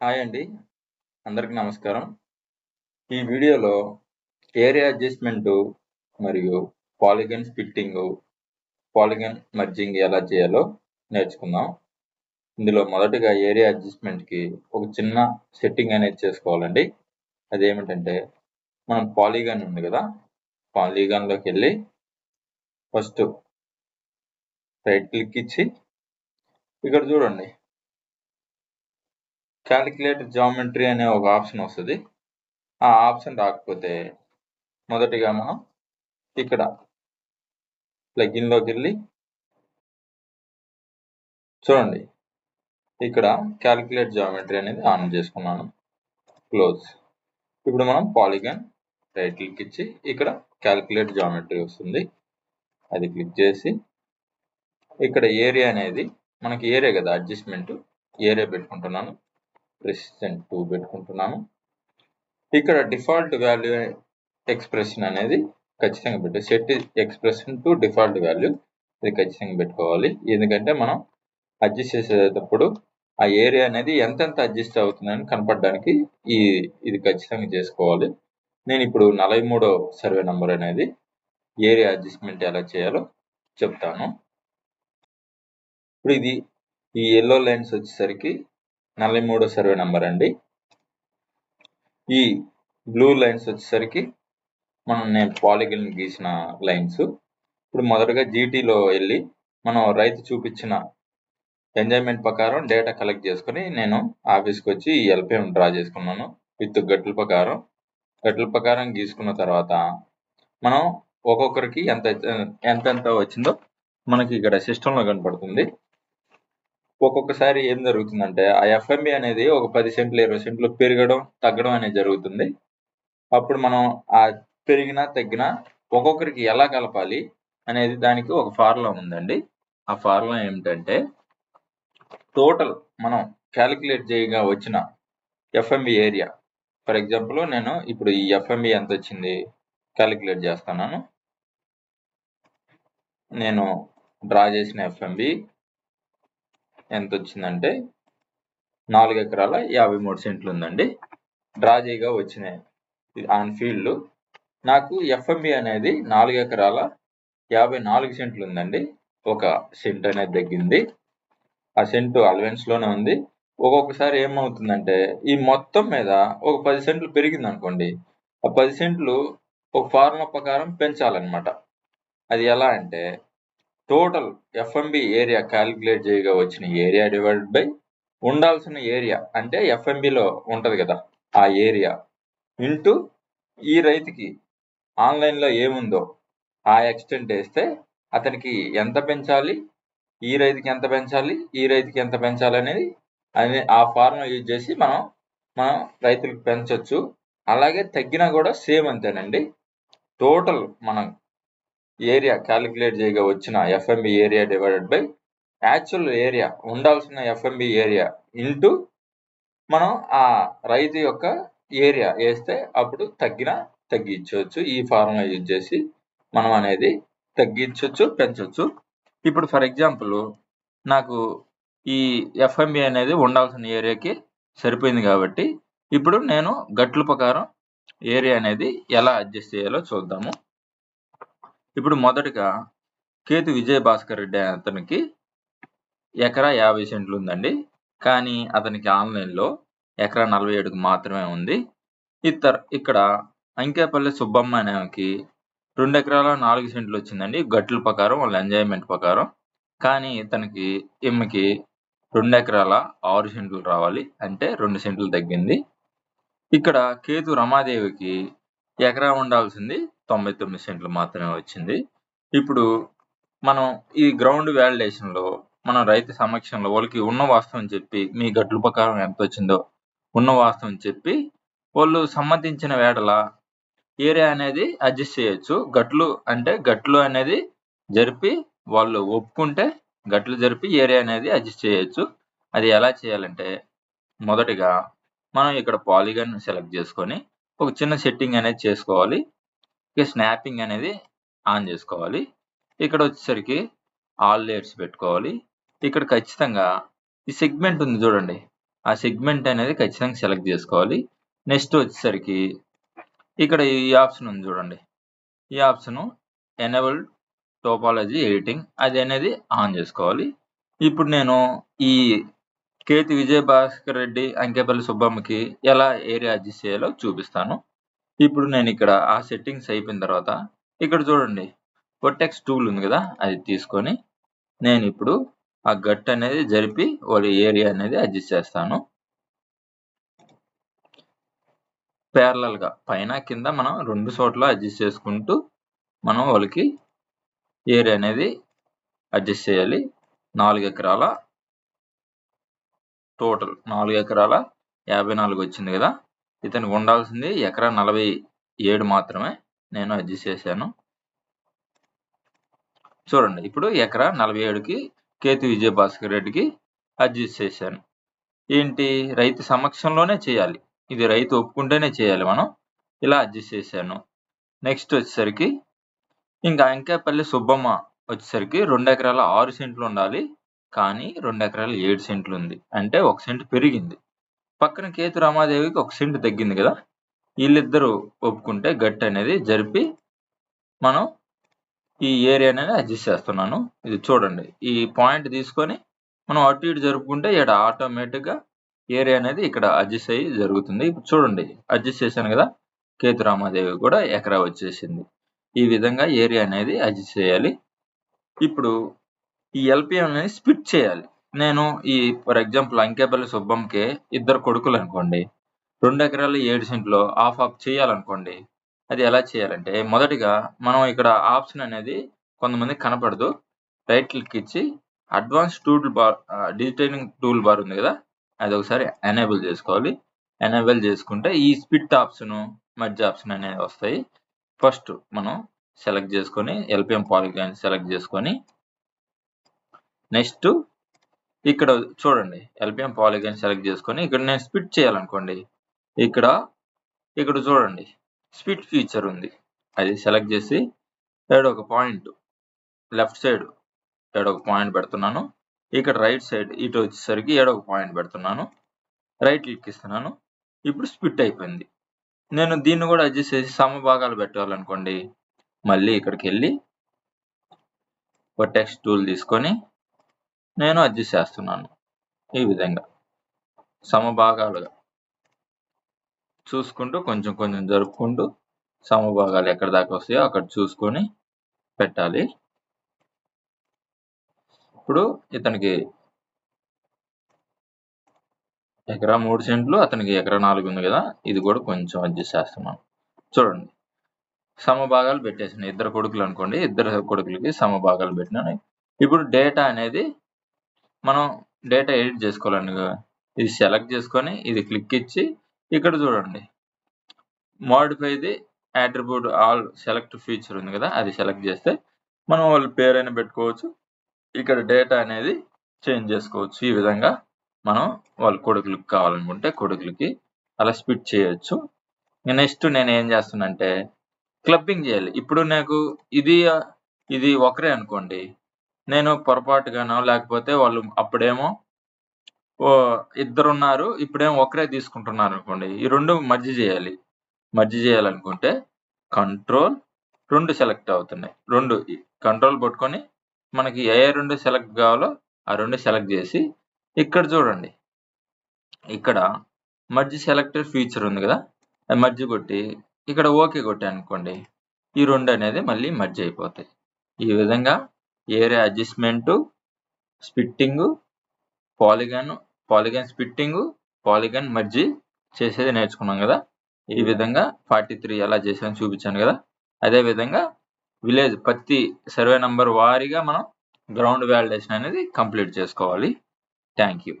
Hi అండి. అందరికి నమస్కారం. ఈ వీడియోలో ఏరియా అడ్జస్ట్‌మెంటు మరియు పాలిగన్ స్పిట్టింగ్ పాలిగన్ మర్జింగ్ ఎలా చేయాలో నేర్చుకుందాం. ఇందులో మొదటగా ఏరియా అడ్జస్ట్‌మెంట్‌కి ఒక చిన్న సెట్టింగ్ అనేది చేసుకోవాలండి. అదేమిటంటే మనం పాలిగన్ ఉంది కదా! పాలిగాన్‌లోకెళ్ళి ఫస్ట్ రైట్ క్లిక్ ఇచ్చి ఇక్కడ చూడండి. క్యాలిక్యులేట్ జామెట్రీ అనే ఒక ఆప్షన్ వస్తుంది ఆ ఆప్షన్ రాకపోతే మొదటిగా మనం ఇక్కడ ప్లగిన్‌లోకెళ్ళి చూడండి. ఇక్కడ క్యాలిక్యులేట్ జామెట్రీ అనేది ఆన్ చేసుకున్నాను. క్లోజ్. ఇప్పుడు మనం పాలిగాన్ రైట్ క్లిక్ ఇచ్చి ఇక్కడ క్యాలిక్యులేట్ జామెట్రీ వస్తుంది. అది క్లిక్ చేసి ఇక్కడ ఏరియా అనేది మనకి ఏరియా కదా అడ్జస్ట్‌మెంట్ ఏరియా పెట్టుకుంటున్నాను. ప్రెసిషన్ టూ పెట్టుకుంటున్నాను. ఇక్కడ డిఫాల్ట్ వాల్యూ ఎక్స్‌ప్రెషన్ అనేది ఖచ్చితంగా పెట్టాలి. Set expression to default value ఇది ఖచ్చితంగా పెట్టుకోవాలి. ఎందుకంటే మనం అడ్జస్ట్ చేసేటప్పుడు ఆ ఏరియా అనేది ఎంతెంత అడ్జస్ట్ అవుతుందని కనపడడానికి ఈ ఇది ఖచ్చితంగా చేసుకోవాలి. నేను ఇప్పుడు 43 సర్వే నంబర్ అనేది ఏరియా అడ్జస్ట్‌మెంట్ ఎలా చేయాలో చెప్తాను. ఇప్పుడు ఇది ఈ ఎల్లో లైన్స్ వచ్చేసరికి 43 సర్వే నంబర్ అండి. ఈ బ్లూ లైన్స్ వచ్చేసరికి మనం నేను పాలిగన్ గీసిన లైన్స్. ఇప్పుడు మొదటగా జీటీలో వెళ్ళి మనం రైతు చూపించిన ఎంజాయ్‌మెంట్ ప్రకారం డేటా కలెక్ట్ చేసుకుని నేను ఆఫీస్‌కి వచ్చి ఈ ఎల్‌పిఎం డ్రా చేసుకున్నాను. విత్ గట్ల ప్రకారం. గట్ల ప్రకారం గీసుకున్న తర్వాత మనం ఒక్కొక్కరికి ఎంత ఎంతెంత వచ్చిందో మనకి ఇక్కడ సిస్టంలో కనపడుతుంది. ఒక్కొక్కసారి ఏం జరుగుతుందంటే ఆ ఎఫ్ఎంబి అనేది ఒక పది సెంట్లు, 20 సెంట్లు పెరగడం, తగ్గడం అనేది జరుగుతుంది. అప్పుడు మనం ఆ పెరిగినా, తగ్గినా ఒక్కొక్కరికి ఎలా కలపాలి అనేది దానికి ఒక ఫార్ములా ఉందండి. ఆ ఫార్ములా ఏమిటంటే టోటల్ మనం క్యాలిక్యులేట్ చేయగా వచ్చిన ఎఫ్ఎంబి ఏరియా ఫర్ ఎగ్జాంపుల్ నేను ఇప్పుడు ఈ ఎఫ్ఎంబి ఎంత వచ్చింది క్యాలిక్యులేట్ చేస్తున్నాను. నేను డ్రా చేసిన ఎఫ్ఎంబి ఎంత వచ్చిందంటే నాలుగు ఎకరాల 53 సెంట్లు ఉందండి. డ్రా చేయగా వచ్చినాయి ఆన్ ఫీల్డ్ నాకు ఎఫ్ఎంబి అనేది నాలుగు ఎకరాల 54 సెంట్లు ఉందండి. ఒక సెంట్ అనేది తగ్గింది. ఆ సెంట్ అలవెన్స్లోనే ఉంది. ఒక్కొక్కసారి ఏమవుతుందంటే ఈ మొత్తం మీద ఒక పది సెంట్లు పెరిగింది అనుకోండి ఆ పది సెంట్లు ఒక ఫార్ములా ప్రకారం పెంచాలన్నమాట. అది ఎలా అంటే టోటల్ ఎఫ్ఎంబి ఏరియా క్యాలిక్యులేట్ చేయగా వచ్చిన ఏరియా డివైడెడ్ బై ఉండాల్సిన ఏరియా అంటే ఎఫ్ఎంబిలో ఉంటది కదా! ఆ ఏరియా ఇంటూ ఈ రైతుకి ఆన్‌లైన్‌లో ఏముందో ఆ ఎక్స్‌టెంట్ వేస్తే అతనికి ఎంత పెంచాలి? ఈ రైతుకి ఎంత పెంచాలి? ఈ రైతుకి ఎంత పెంచాలి అనేది అనే ఆ ఫార్ములా యూజ్ చేసి మనం మనం రైతులకు పెంచొచ్చు. అలాగే తగ్గినా కూడా సేమ్ అంతేనండి. టోటల్ మనం ఏరియా క్యాలిక్యులేట్ చేయగా వచ్చిన FMB area divided by actual area ఉండాల్సిన ఎఫ్ఎంబి ఏరియా ఇంటూ మనం ఆ రైతు యొక్క ఏరియా వేస్తే అప్పుడు తగ్గిన తగ్గించవచ్చు ఈ ఫార్ములా యూజ్ చేసి మనం అనేది తగ్గించవచ్చు పెంచొచ్చు. ఇప్పుడు ఫర్ ఎగ్జాంపుల్ నాకు ఈ ఎఫ్ఎంబి అనేది ఉండాల్సిన ఏరియాకి సరిపోయింది కాబట్టి ఇప్పుడు నేను గట్ల ప్రకారం ఏరియా అనేది ఎలా అడ్జస్ట్ చేయాలో చూద్దాము. ఇప్పుడు మొదటగా కేతు విజయ భాస్కర్ రెడ్డి అతనికి ఎకరా 50 సెంట్లు ఉందండి. కానీ అతనికి ఆన్‌లైన్‌లో ఎకరా 47కి మాత్రమే ఉంది. ఇతర ఇక్కడ అంకేపల్లి సుబ్బమ్మ అనే రెండు ఎకరాల నాలుగు సెంట్లు వచ్చిందండి. గట్ల ప్రకారం వాళ్ళ ఎంజాయ్‌మెంట్ ప్రకారం. కానీ తనకి ఈమెకి రెండు ఎకరాల ఆరు సెంట్లు రావాలి. అంటే రెండు సెంట్లు తగ్గింది. ఇక్కడ కేతు రమాదేవికి ఎకరా ఉండాల్సింది 99 సెంట్లు మాత్రమే వచ్చింది. ఇప్పుడు మనం ఈ గ్రౌండ్ వ్యాలిడేషన్లో మనం రైతు సమక్షంలో వాళ్ళకి ఉన్న వాస్తవం చెప్పి మీ గట్ల ప్రకారం ఎంత వచ్చిందో ఉన్న వాస్తవం చెప్పి వాళ్ళు సమ్మతించిన వేడల ఏరియా అనేది అడ్జస్ట్ చేయొచ్చు. గట్లు అంటే గట్లు అనేది జరిపి వాళ్ళు ఒప్పుకుంటే గట్లు జరిపి ఏరియా అనేది అడ్జస్ట్ చేయొచ్చు. అది ఎలా చేయాలంటే మొదటిగా మనం ఇక్కడ పాలిగన్ సెలెక్ట్ చేసుకొని ఒక చిన్న సెట్టింగ్ అనేది చేసుకోవాలి. ఇక స్నాపింగ్ అనేది ఆన్ చేసుకోవాలి. ఇక్కడ వచ్చేసరికి ఆల్ లేయర్స్ పెట్టుకోవాలి. ఇక్కడ ఖచ్చితంగా ఈ సెగ్మెంట్ ఉంది చూడండి. ఆ సెగ్మెంట్ అనేది ఖచ్చితంగా సెలెక్ట్ చేసుకోవాలి నెక్స్ట్ వచ్చేసరికి ఇక్కడ ఈ ఆప్షన్ ఉంది చూడండి ఈ ఆప్షన్ ఎనేబుల్ టోపాలజీ ఎడిటింగ్ అది అనేది ఆన్ చేసుకోవాలి ఇప్పుడు నేను ఈ కేతి విజయభాస్కర్ రెడ్డి అంకేపల్లి సుబ్బమ్మకి ఎలా ఏరియా అడ్జస్ట్ చేయాలో చూపిస్తాను. ఇప్పుడు నేను ఇక్కడ ఆ సెట్టింగ్స్ అయిపోయిన తర్వాత ఇక్కడ చూడండి పొటెక్స్ టూల్ ఉంది కదా అది తీసుకొని నేను ఇప్పుడు ఆ గట్ అనేది జరిపి వాళ్ళ ఏరియా అనేది అడ్జస్ట్ చేస్తాను. ప్యారలల్గా పైన కింద మనం రెండు చోట్ల అడ్జస్ట్ చేసుకుంటూ మనం వాళ్ళకి ఏరియా అనేది అడ్జస్ట్ చేయాలి. నాలుగు ఎకరాల టోటల్ నాలుగు ఎకరాల యాభై నాలుగు వచ్చింది కదా. ఇతనికి ఉండాల్సింది ఎకరా నలభై ఏడు మాత్రమే నేను అడ్జస్ట్ చేశాను. చూడండి ఇప్పుడు ఎకరా నలభై ఏడుకి కేతు విజయభాస్కర్ రెడ్డికి అడ్జస్ట్ చేశాను. ఏంటి? రైతు సమక్షంలోనే చేయాలి. ఇది రైతు ఒప్పుకుంటేనే చేయాలి మనం. ఇలా అడ్జస్ట్ చేశాను. నెక్స్ట్ వచ్చేసరికి ఇంకా అంకేపల్లి సుబ్బమ్మ వచ్చేసరికి రెండు ఎకరాల ఆరు సెంట్లు ఉండాలి. కానీ రెండు ఎకరాలు ఏడు సెంట్లు ఉంది అంటే ఒక సెంట్ పెరిగింది. పక్కన కేతు రామాదేవికి ఒక సెంట్ తగ్గింది కదా? వీళ్ళిద్దరూ ఒప్పుకుంటే గట్ అనేది జరిపి మనం ఈ ఏరియా అనేది అడ్జస్ట్ చేస్తున్నాను. ఇది చూడండి. ఈ పాయింట్ తీసుకొని మనం అటు ఇటు జరుపుకుంటే ఇక్కడ ఆటోమేటిక్గా ఏరియా అనేది ఇక్కడ అడ్జస్ట్ అయ్యి జరుగుతుంది. ఇప్పుడు చూడండి. అడ్జస్ట్ చేశాను కదా? కేతు రామాదేవి కూడా ఎకరా వచ్చేసింది. ఈ విధంగా ఏరియా అనేది అడ్జస్ట్ చేయాలి. ఇప్పుడు ఈ ఎల్పిఎం అనేది స్ప్లిట్ చేయాలి. నేను ఈ ఫర్ ఎగ్జాంపుల్ అంకేపల్లి సుబ్బంకి ఇద్దరు కొడుకులు అనుకోండి. రెండు ఎకరాలు ఏడు సెంట్లో ఆఫ్ ఆఫ్ చేయాలనుకోండి. అది ఎలా చేయాలంటే మొదటిగా మనం ఇక్కడ ఆప్షన్ అనేది కొంతమంది కనపడదు. రైట్ క్లిక్ ఇచ్చి advance tool bar digitizing tool bar ఉంది కదా అది ఒకసారి ఎనేబుల్ చేసుకోవాలి. ఎనేబుల్ చేసుకుంటే ఈ స్పిట్ ఆప్షన్ మధ్య ఆప్షన్ అనేవి వస్తాయి. ఫస్ట్ మనం సెలెక్ట్ చేసుకొని ఎల్పిఎం పాలిగ్రాన్ సెలెక్ట్ చేసుకొని నెక్స్ట్ ఇక్కడ చూడండి ఎల్పిఎం పాలిగన్ సెలెక్ట్ చేసుకొని ఇక్కడ నేను స్పిట్ చేయాలనుకోండి ఇక్కడ ఇక్కడ చూడండి స్పిట్ ఫీచర్ ఉంది. అది సెలెక్ట్ చేసి ఏడొక ఒక పాయింట్ లెఫ్ట్ సైడ్ ఏడొక ఒక పాయింట్ పెడుతున్నాను. ఇక్కడ రైట్ సైడ్ ఇటు వచ్చేసరికి ఏడొక ఒక పాయింట్ పెడుతున్నాను. రైట్ క్లిక్ ఇస్తున్నాను. ఇప్పుడు స్పిట్ అయిపోయింది. నేను దీన్ని కూడా అడ్జస్ట్ చేసి సమభాగాలు పెట్టాలనుకోండి మళ్ళీ ఇక్కడికి వెళ్ళి ఒక టెక్స్ట్ టూల్ తీసుకొని నేను అడ్జస్ట్ చేస్తున్నాను ఈ విధంగా. సమభాగాలుగా. చూసుకుంటూ కొంచెం కొంచెం జరుపుకుంటూ సమభాగాలు ఎక్కడ దాకా వస్తాయో అక్కడ చూసుకొని పెట్టాలి. ఇప్పుడు ఇతనికి ఎకరా మూడు సెంట్లు అతనికి ఎకరా నాలుగు ఉంది కదా ఇది కూడా కొంచెం అడ్జస్ట్ చేస్తున్నాను. చూడండి. సమభాగాలు పెట్టేసిన ఇద్దరు కొడుకులు అనుకోండి ఇద్దరు కొడుకులకి సమభాగాలు పెట్టినాను. ఇప్పుడు డేటా అనేది మనం డేటా ఎడిట్ చేసుకోవాలండి. ఇది సెలెక్ట్ చేసుకొని ఇది క్లిక్ ఇచ్చి ఇక్కడ చూడండి. Modify the attribute all select feature ఉంది కదా అది సెలెక్ట్ చేస్తే మనం వాళ్ళ పేరైనా పెట్టుకోవచ్చు. ఇక్కడ డేటా అనేది చేంజ్ చేసుకోవచ్చు. ఈ విధంగా మనం వాళ్ళ కొడుకులకు కావాలనుకుంటే కొడుకులకి అలా స్పిట్ చేయొచ్చు. నెక్స్ట్ నేను ఏం చేస్తున్నానంటే క్లబ్బింగ్ చేయాలి. ఇప్పుడు నాకు ఇది ఇది ఒకరే అనుకోండి. నేను పొరపాటుగానో లేకపోతే వాళ్ళు అప్పుడేమో ఓ ఇద్దరు ఉన్నారు ఇప్పుడేమో ఒకరే తీసుకుంటున్నారు అనుకోండి ఈ రెండు మర్జీ చేయాలి. మర్జీ చేయాలనుకుంటే కంట్రోల్ రెండు సెలెక్ట్ అవుతున్నాయి. రెండు కంట్రోల్ పట్టుకొని మనకి ఏ రెండు సెలెక్ట్ కావాలో ఆ రెండు సెలెక్ట్ చేసి ఇక్కడ చూడండి. ఇక్కడ మర్జీ సెలెక్టెడ్ ఫీచర్ ఉంది కదా మర్జీ కొట్టి ఇక్కడ ఓకే కొట్టి అనుకోండి ఈ రెండు అనేది మళ్ళీ మర్జీ అయిపోతాయి. ఈ విధంగా area adjustment splitting polygon polygon splitting polygon మర్జీ చేసేది నేర్చుకున్నాం కదా. ఈ విధంగా ఫార్టీ త్రీ ఎలా చేసాను చూపించాను కదా. అదే విధంగా విలేజ్ ప్రతి సర్వే నంబర్ వారీగా మనం గ్రౌండ్ వ్యాలిడేషన్ అనేది కంప్లీట్ చేసుకోవాలి. Thank you.